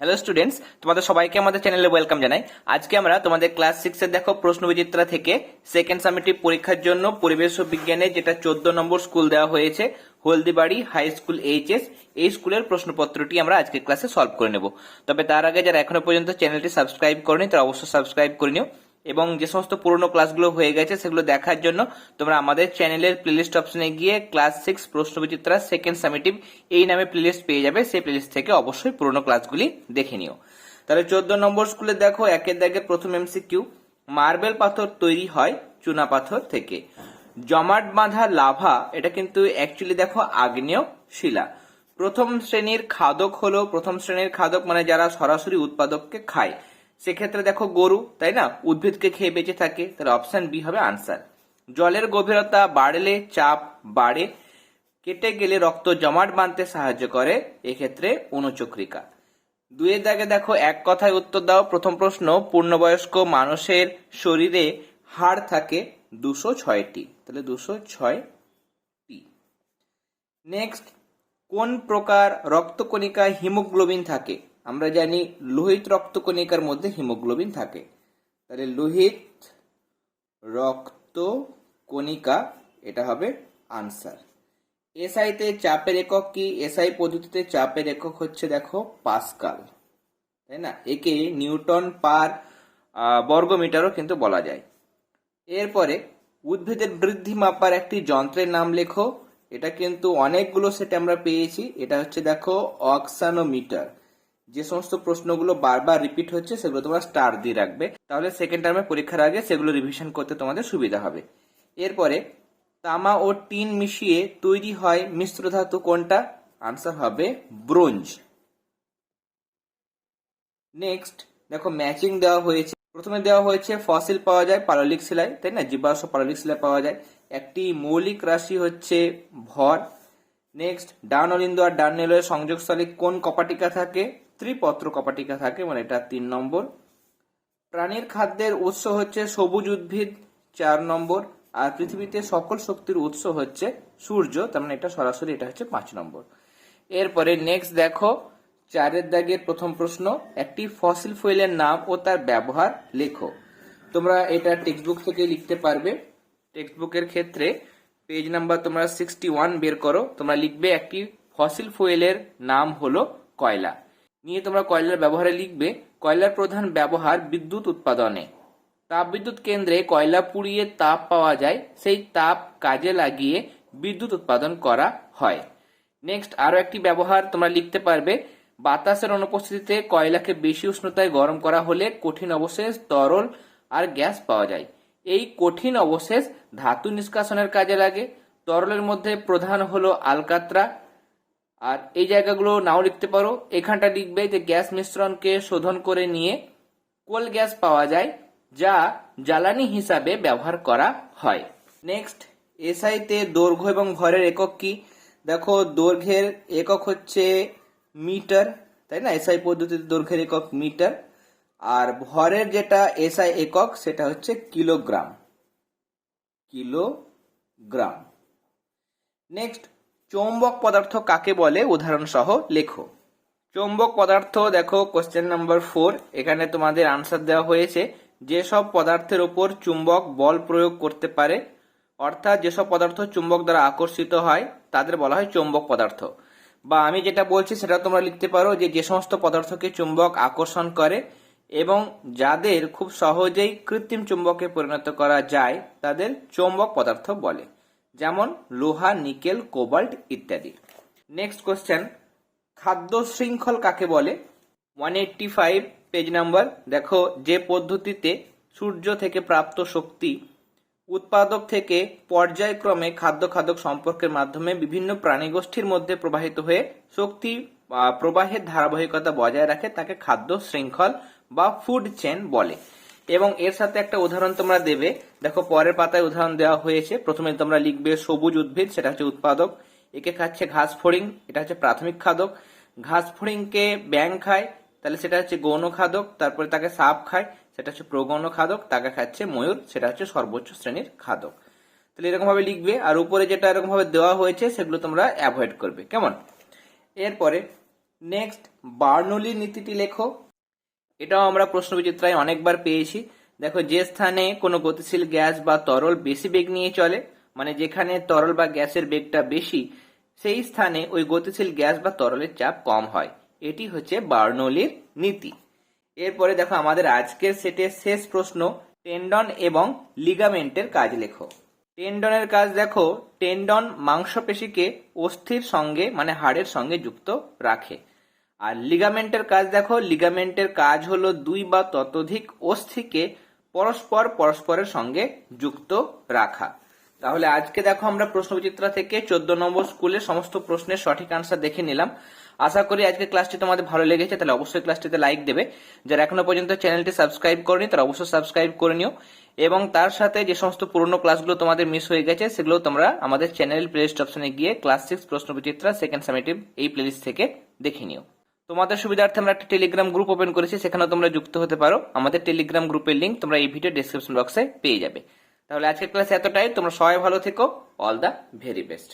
Hello students তোমাদের সবাইকে আমাদের চ্যানেলে ওয়েলকাম জানাই। আজকে আমরা তোমাদের ক্লাস সিক্স এর দেখো প্রশ্ন বিচিত্রা থেকে সেকেন্ড সামিটিভ পরীক্ষার জন্য পরিবেশ বিজ্ঞানে যেটা চোদ্দ নম্বর স্কুল দেওয়া হয়েছে, হলদিবাড়ি হাই স্কুল এইচএস এই স্কুলের প্রশ্নপত্রটি আমরা আজকে ক্লাসে সলভ করে নেব। তবে তার আগে যারা এখনও পর্যন্ত চ্যানেলটি সাবস্ক্রাইব করেনি, তারা অবশ্যই সাবস্ক্রাইব করে নিও। এবং যে সমস্ত পুরনো ক্লাসগুলো হয়ে গেছে, সেগুলো দেখার জন্য তোমরা আমাদের চ্যানেলের প্লেলিস্ট অপশনে গিয়ে ক্লাস সিক্স প্রশ্ন বিচিত্রা সেকেন্ড সামিটিভ এই নামে প্লেলিস্ট পেয়ে যাবে। সেই প্লেলিস্ট থেকে অবশ্যই পুরনো ক্লাসগুলি দেখে নিও। তাহলে চোদ্দ নম্বর স্কুলে দেখো, একের দাগের প্রথম এমসিকিউ মার্বেল পাথর তৈরি হয় চুনা পাথর থেকে। জমাট বাঁধা লাভা, এটা কিন্তু অ্যাকচুয়ালি দেখো আগ্নেয় শিলা। প্রথম শ্রেণির খাদক হলো, প্রথম শ্রেণির খাদক মানে যারা সরাসরি উৎপাদককে খায়। সেক্ষেত্রে দেখো গরু, তাই না? উদ্ভিদকে খেয়ে বেঁচে থাকে, তাহলে অপশন বি হবে আনসার জলের গভীরতা বাড়লে চাপ বাড়ে, কেটে গেলে রক্ত জমাট বাঁধতে সাহায্য করে, এক্ষেত্রে অনুচক্রিকা। দুয়ের দাগে দেখো এক কথায় উত্তর দাও। প্রথম প্রশ্ন, পূর্ণবয়স্ক মানুষের শরীরে হাড় থাকে দুশো ছয়টি। তাহলে দুশো ছয়টি। নেক্সট কোন প্রকার রক্তকণিকায় হিমোগ্লোবিন থাকে? আমরা জানি লোহিত রক্তকণিকার মধ্যে হিমোগ্লোবিন থাকে। তাহলে লোহিত রক্ত কণিকা এটা হবে আনসার। এসআইতে চাপের একক কি? এসআই পদ্ধতিতে চাপের একক হচ্ছে দেখো পাস্কাল, তাই না? একে নিউটন পার বর্গমিটারও কিন্তু বলা যায়। এরপরে উদ্ভিদের বৃদ্ধি মাপার একটি যন্ত্রের নাম লেখো। এটা কিন্তু অনেকগুলো সেট আমরা পেয়েছি। এটা হচ্ছে দেখো অক্সানোমিটার। যে সমস্ত প্রশ্নগুলো বারবার রিপিট হচ্ছে, সেগুলো তোমরা স্টার দিয়ে রাখবে। তাহলে সেকেন্ড টার্মে পরীক্ষার আগে সেগুলো রিভিশন করতে তোমাদের সুবিধা হবে। এরপরে, তামা ও টিন মিশিয়ে তৈরি হয় মিশ্র ধাতু কোনটা? আনসার হবে ব্রোঞ্জ। নেক্সট দেখো ম্যাচিং দেওয়া হয়েছে। প্রথমে দেওয়া হয়েছে ফসিল পাওয়া যায় পাললিক শিলায় তাই না? জীবাশ্ম পাললিক শিলায় পাওয়া যায়। একটি মৌলিক রাশি হচ্ছে ভর। নেক্সট ডান অলিন্দ আর ডান নেলের সংযোগস্থলে কোন কপাটিকা থাকে? ত্রিপত্র কপাটিকা থাকে মানে এটা তিন নম্বর। প্রাণীর খাদ্যের উৎস হচ্ছে সবুজ উদ্ভিদ, চার নম্বর। আর পৃথিবীতে সকল শক্তির উৎস হচ্ছে সূর্য, তার মানে এটা সরাসরি এটা হচ্ছে পাঁচ নম্বর। এরপরে নেক্সট দেখো, চারের দাগের প্রথম প্রশ্ন, একটি ফসিল ফুয়েলের নাম ও তার ব্যবহার লেখো। তোমরা এটা টেক্সট বুক থেকে লিখতে পারবে। টেক্সট বুকের ক্ষেত্রে পেজ নাম্বার তোমরা সিক্সটি ওয়ান বের করো। তোমরা লিখবে একটি ফসিল ফুয়েলের নাম হলো কয়লা। নিয়ে তোমরা কয়লার ব্যবহারে লিখবে, কয়লার প্রধান ব্যবহার বিদ্যুৎ উৎপাদনে। তাপবিদ্যুৎ কেন্দ্রে কয়লা পুড়িয়ে তাপ পাওয়া যায়, সেই তাপ কাজে লাগিয়ে বিদ্যুৎ উৎপাদন করা হয়। নেক্সট আরও একটি ব্যবহার তোমরা লিখতে পারবে, বাতাসের অনুপস্থিতিতে কয়লাকে বেশি উষ্ণতায় গরম করা হলে কঠিন অবশেষ তরল আর গ্যাস পাওয়া যায়। এই কঠিন অবশেষ ধাতু নিষ্কাশনের কাজে লাগে। তরলের মধ্যে প্রধান হলো আলকাত্রা আর এই জায়গাগুলো নাও লিখতে পারো। এখানটা লিখবে যে গ্যাস মিশ্রণকে শোধন করে নিয়ে কোল গ্যাস পাওয়া যায়, যা জ্বালানি হিসাবে ব্যবহার করা হয়। নেক্সট এসআইতে দৈর্ঘ্য এবং ভরের একক কি? দেখো, দৈর্ঘ্যের একক হচ্ছে মিটার, তাই না? এসআই পদ্ধতিতে দৈর্ঘ্যের একক মিটার। আর ভরের যেটা এসআই একক, সেটা হচ্ছে কিলোগ্রাম। কিলোগ্রাম। নেক্সট চৌম্বক পদার্থ কাকে বলে? উদাহরণ সহ লেখো। চৌম্বক পদার্থ দেখো কোশ্চেন নাম্বার ফোর এখানে তোমাদের আনসার দেওয়া হয়েছে। যেসব পদার্থের উপর চুম্বক বল প্রয়োগ করতে পারে, অর্থাৎ যেসব পদার্থ চুম্বক দ্বারা আকর্ষিত হয়, তাদের বলা হয় চৌম্বক পদার্থ। বা আমি যেটা বলছি, সেটা তোমরা লিখতে পারো যে যে সমস্ত পদার্থকে চুম্বক আকর্ষণ করে এবং যাদের খুব সহজেই কৃত্রিম চুম্বকে পরিণত করা যায়, তাদের চৌম্বক পদার্থ বলে। যেমন লোহা, নিকেল, কোবাল্ট ইত্যাদি। নেক্সট কোশ্চেন খাদ্য শৃঙ্খল কাকে বলে? One eighty five page number দেখো, যে পদ্ধতিতে সূর্য থেকে প্রাপ্ত শক্তি উৎপাদক থেকে পর্যায়ক্রমে খাদ্য খাদক সম্পর্কের মাধ্যমে বিভিন্ন প্রাণীগোষ্ঠীর মধ্যে প্রবাহিত হয়ে শক্তি প্রবাহের ধারাবাহিকতা বজায় রাখে, তাকে খাদ্য শৃঙ্খল বা ফুড চেন বলে। এবং এর সাথে একটা উদাহরণ তোমরা দেবে। দেখো, পরের পাতায় উদাহরণ দেওয়া হয়েছে। প্রথমে তোমরা লিখবে সবুজ উদ্ভিদ, সেটা হচ্ছে উৎপাদক। একে খাচ্ছে ঘাস ফড়িং, এটা হচ্ছে প্রাথমিক খাদক। ঘাস ফড়িংকে ব্যাং খায়, তাহলে সেটা হচ্ছে গৌণ খাদক, তারপরে তাকে সাপ খায়, সেটা হচ্ছে প্রগৌণ খাদক, তাকে খাচ্ছে ময়ূর, সেটা হচ্ছে সর্বোচ্চ শ্রেণির খাদক। তাহলে এরকম ভাবে লিখবে, আর উপরে যেটা এরকম ভাবে দেওয়া হয়েছে, সেগুলো তোমরা অ্যাভয়েড করবে। কেমন? এরপরে, নেক্সট, বার্নৌলি নীতিটি লেখো। এটাও আমরা প্রশ্ন বিচিত্রায় অনেকবার পেয়েছি। দেখো, যে স্থানে কোনো গতিশীল গ্যাস বা তরল বেশি বেগ নিয়ে চলে মানে যেখানে তরল বা গ্যাসের বেগটা বেশি, সেই স্থানে ওই গতিশীল গ্যাস বা তরলের চাপ কম হয়। এটি হচ্ছে বার্নৌলির নীতি। এরপরে দেখো, আমাদের আজকের সেটের শেষ প্রশ্ন, টেন্ডন এবং লিগামেন্টের কাজ লেখো। টেন্ডনের কাজ দেখো, টেন্ডন মাংসপেশিকে অস্থির সঙ্গে মানে হাড়ের সঙ্গে যুক্ত রাখে। আর লিগামেন্টের কাজ দেখো লিগামেন্টের কাজ হলো দুই বা ততোধিক অস্থিকে পরস্পর পরস্পরের সঙ্গে যুক্ত রাখা। তাহলে আজকে দেখো আমরা প্রশ্নবিচিত্রা থেকে চোদ্দ নম্বর স্কুলের সমস্ত প্রশ্নের সঠিক আনসার দেখে নিলাম। আশা করি আজকে ক্লাসটি তোমাদের ভালো লেগেছে, তাহলে অবশ্যই ক্লাসটিতে লাইক দেবে। যারা এখনও পর্যন্ত চ্যানেলটি সাবস্ক্রাইব করেনি, তারা অবশ্যই সাবস্ক্রাইব করে নিও। এবং তার সাথে যে সমস্ত পুরনো ক্লাসগুলো তোমাদের মিস হয়ে গেছে সেগুলো তোমরা আমাদের চ্যানেল প্লেলিস্ট অপশনে গিয়ে ক্লাস সিক্স প্রশ্নবিচিত্রা সেকেন্ড সামেটিভ এই প্লেলিস্ট থেকে দেখে নিও। তোমাদের সুবিধার্থে আমরা একটা টেলিগ্রাম গ্রুপ ওপেন করেছি, সেখানেও তোমরা যুক্ত হতে পারো। আমাদের টেলিগ্রাম গ্রুপের লিঙ্ক তোমরা এই ভিডিও ডিসক্রিপশন বক্সে পেয়ে যাবে। তাহলে আজকের ক্লাস এতটাই, তোমরা সবাই ভালো থেকো। All the very best